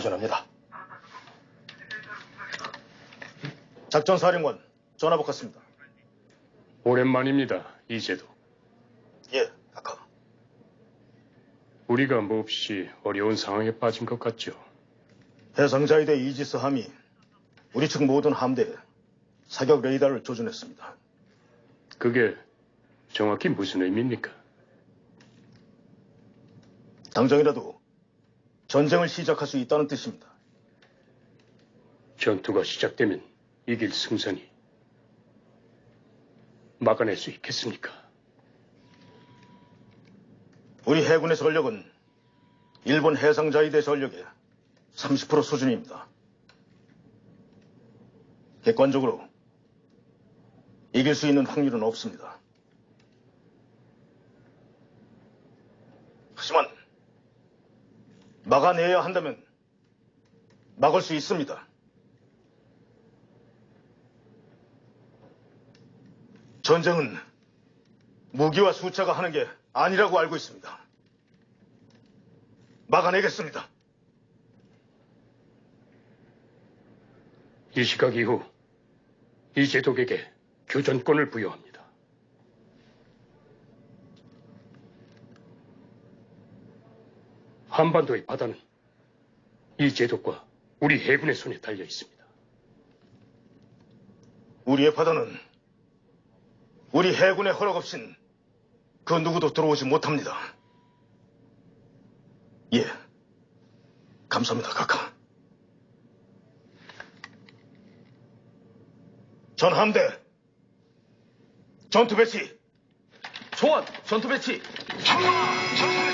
전합니다. 작전사령관 전화 받겠습니다. 오랜만입니다, 이제도. 예, 아까. 우리가 몹시 어려운 상황에 빠진 것 같죠. 해상자위대 이지스 함이 우리 측 모든 함대에 사격 레이더를 조준했습니다. 그게 정확히 무슨 의미입니까? 당장이라도 전쟁을 시작할 수 있다는 뜻입니다. 전투가 시작되면 이길 승산이 막아낼 수 있겠습니까? 우리 해군의 전력은 일본 해상자위대 전력의 30% 수준입니다. 객관적으로 이길 수 있는 확률은 없습니다. 하지만 막아내야 한다면 막을 수 있습니다. 전쟁은 무기와 숫자가 하는 게 아니라고 알고 있습니다. 막아내겠습니다. 이 시각 이후 이제독에게 교전권을 부여합니다. 한반도의 바다는 이 제독과 우리 해군의 손에 달려 있습니다. 우리의 바다는 우리 해군의 허락 없인 그 누구도 들어오지 못합니다. 예. 감사합니다, 카카. 전함대. 전투 배치. 소원 전투 배치 청룡 전투 배치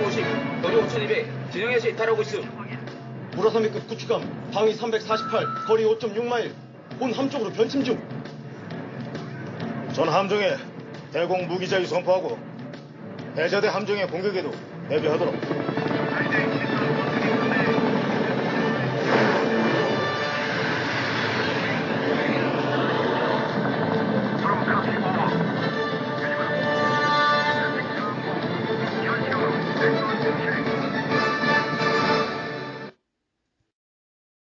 850, 경유 5200, 진영에서 이탈하고 있음. 보라섬이급 구축함, 방위 348, 거리 5.6마일, 본 함쪽으로 변침 중. 전 함정에 대공 무기자유 선포하고 해저대 함정의 공격에도 대비하도록.